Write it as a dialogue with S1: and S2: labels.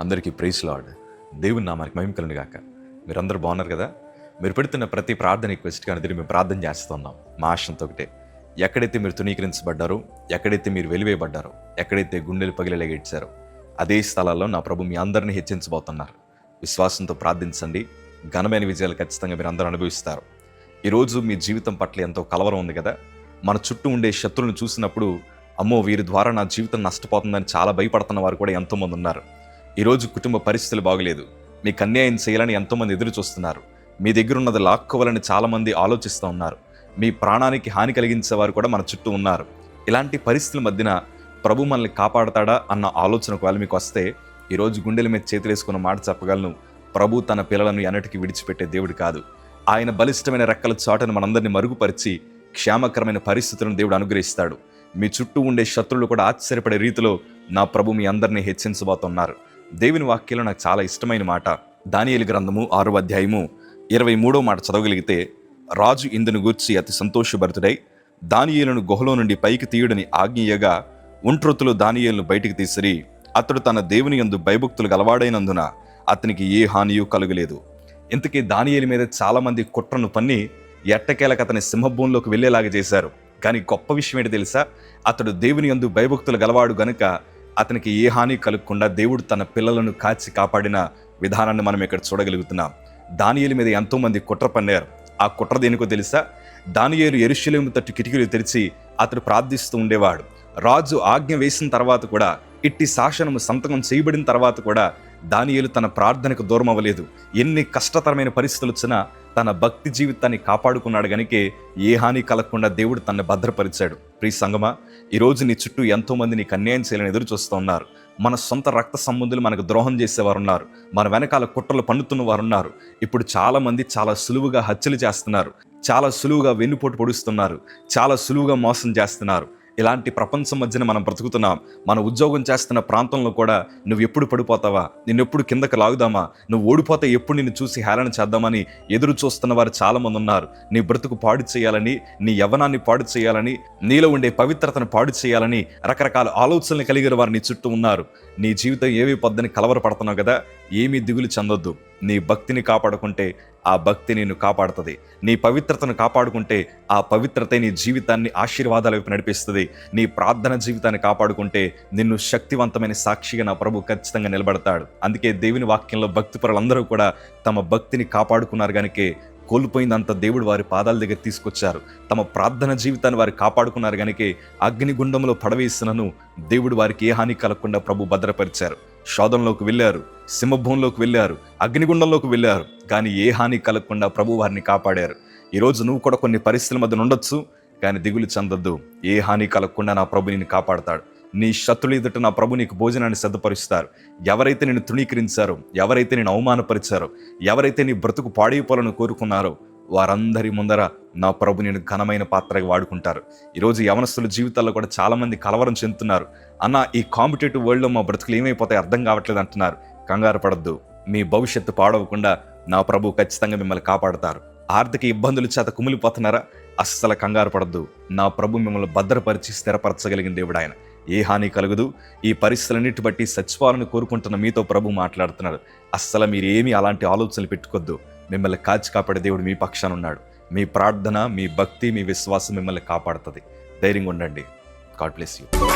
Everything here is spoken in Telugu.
S1: అందరికీ ప్రైస్ లాడ్. దేవుని నామానికి మహిమ కలుగును గాక. మీరందరూ బాగున్నారు కదా? మీరు పెడుతున్న ప్రతి ప్రార్థన రిక్వెస్ట్ కానీ మేము ప్రార్థన చేస్తున్నాం. మా ఆశంతో ఒకటే. ఎక్కడైతే మీరు తునీకరించబడ్డారో ఎక్కడైతే మీరు వెలివేయబడ్డారో ఎక్కడైతే గుండెలు పగిలేలాగా ఇచ్చారో అదే స్థలాల్లో నా ప్రభు మీ అందరినీ హెచ్చించబోతున్నారు. విశ్వాసంతో ప్రార్థించండి. ఘనమైన విజయాలు ఖచ్చితంగా మీరు అందరూ అనుభవిస్తారు. ఈరోజు మీ జీవితం పట్ల ఎంతో కలవరం ఉంది కదా? మన చుట్టూ ఉండే శత్రువులను చూసినప్పుడు అమ్మో వీరి ద్వారా నా జీవితం నష్టపోతుందని చాలా భయపడుతున్న వారు కూడా ఎంతోమంది ఉన్నారు. ఈరోజు కుటుంబ పరిస్థితులు బాగలేదు. మీకు అన్యాయం చేయాలని ఎంతోమంది ఎదురు చూస్తున్నారు. మీ దగ్గర ఉన్నది లాక్కోవాలని చాలామంది ఆలోచిస్తూ ఉన్నారు. మీ ప్రాణానికి హాని కలిగించే వారు కూడా మన చుట్టూ ఉన్నారు. ఇలాంటి పరిస్థితుల మధ్యన ప్రభు మనల్ని కాపాడతాడా అన్న ఆలోచన ఒకవేళ మీకు వస్తే ఈరోజు గుండెల మీద చేతులేసుకున్న మాట చెప్పగలను. ప్రభు తన పిల్లలను ఎన్నటికీ విడిచిపెట్టే దేవుడు కాదు. ఆయన బలిష్టమైన రెక్కల చాటును మనందరినీ మరుగుపరిచి క్షేమకరమైన పరిస్థితులను దేవుడు అనుగ్రహిస్తాడు. మీ చుట్టూ ఉండే శత్రువులు కూడా ఆశ్చర్యపడే రీతిలో నా ప్రభు మీ అందరినీ హెచ్చించబోతున్నారు. దేవుని వాక్యంలో నాకు చాలా ఇష్టమైన మాట. దానియలు గ్రంథము ఆరో అధ్యాయము ఇరవై మూడో మాట చదవగలిగితే రాజు ఇందును గూర్చి అతి సంతోషభరితుడై దానియేలును గుహలో నుండి పైకి తీయుడని ఆజ్ఞయగా ఒంట్రొత్తులు దానియేలును బయటికి తీసిరి. అతడు తన దేవుని యందు భయభక్తులు గలవాడైనందున అతనికి ఏ హానియు కలుగలేదు. ఇంతకీ దానియేలు మీద చాలామంది కుట్రను పన్ని ఎట్టకేలకు అతని సింహభూంలోకి వెళ్ళేలాగా చేశారు. కానీ గొప్ప విషయం ఏంటి తెలుసా? అతడు దేవుని యందు భయభక్తులు గలవాడు గనుక అతనికి ఏ హాని కలగకుండా దేవుడు తన పిల్లలను కాచి కాపాడిన విధానాన్ని మనం ఇక్కడ చూడగలుగుతున్నాం. దానియేలు మీద ఎంతోమంది కుట్ర పన్నారు. ఆ కుట్ర దేనికో తెలుసా? దానియేలు ఎరుశలేము తట్టు కిటికీలు తెరిచి అతడు ప్రార్థిస్తూ ఉండేవాడు. రాజు ఆజ్ఞ వేసిన తర్వాత కూడా ఇట్టి శాసనము సంతకం చేయబడిన తర్వాత కూడా దానియేలు తన ప్రార్థనకు దూరం అవ్వలేదు ఎన్ని కష్టతరమైన పరిస్థితులు వచ్చినా తన భక్తి జీవితాన్ని కాపాడుకున్నాడు గనికే ఏ హాని కలగకుండా దేవుడు తనని భద్రపరిచాడు. ప్రీ సంగమా ఈరోజు నీ చుట్టూ ఎంతోమంది నీకు అన్యాయం చేయాలని ఎదురు చూస్తున్నారు మన సొంత రక్త సంబంధులు మనకు ద్రోహం చేసేవారు ఉన్నారు మన వెనకాల కుట్రలు పన్నుతున్న వారు ఉన్నారు ఇప్పుడు చాలా మంది చాలా సులువుగా హత్యలు చేస్తున్నారు. చాలా సులువుగా వెన్నుపోటు పొడుస్తున్నారు. చాలా సులువుగా మోసం చేస్తున్నారు. ఇలాంటి ప్రపంచం మధ్యన మనం బ్రతుకుతున్నాం మన ఉద్యోగం చేస్తున్న ప్రాంతంలో కూడా నువ్వు ఎప్పుడు పడిపోతావా? నిన్ను ఎప్పుడు కిందకి లాగుదామా? నువ్వు ఓడిపోతే ఎప్పుడు నిన్ను చూసి హేళన చేద్దామని ఎదురు చూస్తున్న వారు చాలామంది ఉన్నారు. నీ బ్రతుకు పాడు చేయాలని నీ యవ్వనాన్ని పాడు చేయాలని నీలో ఉండే పవిత్రతను పాడు చేయాలని రకరకాల ఆలోచనలు కలిగిన వారు నీ చుట్టూ ఉన్నారు. నీ జీవితం ఏవి పొద్దని కలవరపడుతున్నావు కదా? ఏమీ దిగులు చెందొద్దు. నీ భక్తిని కాపాడుకుంటే ఆ భక్తి నిన్ను కాపాడుతుంది. నీ పవిత్రతను కాపాడుకుంటే ఆ పవిత్రతే నీ జీవితాన్ని ఆశీర్వాదాల వైపు నడిపిస్తుంది. నీ ప్రార్థన జీవితాన్ని కాపాడుకుంటే నిన్ను శక్తివంతమైన సాక్షిగా నా ప్రభు ఖచ్చితంగా నిలబడతాడు. అందుకే దేవుని వాక్యంలో భక్తి పరులందరూ కూడా తమ భక్తిని కాపాడుకున్నారు కనుకే కోల్పోయిందంత దేవుడు వారి పాదాల దగ్గర తీసుకొచ్చారు. తమ ప్రార్థన జీవితాన్ని వారు కాపాడుకున్నారు కనుకే అగ్నిగుండంలో పడవేసినను దేవుడు వారికి ఏ హాని కలగకుండా ప్రభు భద్రపరిచారు. శోధంలోకి వెళ్ళారు. సింహభూంలోకి వెళ్ళారు అగ్నిగుండంలోకి వెళ్ళారు కానీ ఏ హాని కలగకుండా ప్రభు వారిని కాపాడారు. ఈరోజు నువ్వు కూడా కొన్ని పరిస్థితుల మధ్య ఉండొచ్చు కానీ దిగులు చెందొద్దు. ఏ హాని కలగకుండా నా ప్రభు నిన్ను కాపాడతాడు. నీ శత్రులు ఎదుట నా ప్రభు నీకు భోజనాన్ని సిద్ధపరుస్తారు. ఎవరైతే నేను తృణీకరించారో ఎవరైతే నేను అవమానపరిచారో ఎవరైతే నీ బ్రతుకు పాడైపోవాలని కోరుకున్నారో వారందరి ముందర నా ప్రభు నేను ఘనమైన పాత్రగా వాడుకుంటారు. ఈరోజు యవనస్తుల జీవితాల్లో కూడా చాలామంది కలవరం చెందుతున్నారు. అన్న ఈ కాంపిటేటివ్ వరల్డ్లో మా బ్రతుకులు ఏమైపోతాయి అర్థం కావట్లేదు అంటున్నారు. కంగారు పడద్దు. మీ భవిష్యత్తు పాడవకుండా నా ప్రభు ఖచ్చితంగా మిమ్మల్ని కాపాడతారు. ఆర్థిక ఇబ్బందుల చేత కుమిలిపోతున్నారా? అస్సలు కంగారు పడద్దు. నా ప్రభు మిమ్మల్ని భద్రపరిచి స్థిరపరచగలిగిన దేవుడు ఆయన. ఏ హాని కలగదు. ఈ పరిస్థితులన్నిటి బట్టి సచివాలను కోరుకుంటున్న మీతో ప్రభు మాట్లాడుతున్నాడు అస్సలు మీరు ఏమీ అలాంటి ఆలోచనలు పెట్టుకోద్దు. మిమ్మల్ని కాచి కాపాడే దేవుడు మీ పక్షాన ఉన్నాడు. మీ ప్రార్థన మీ భక్తి మీ విశ్వాసం మిమ్మల్ని కాపాడుతుంది. ధైర్యంగా ఉండండి. God bless you.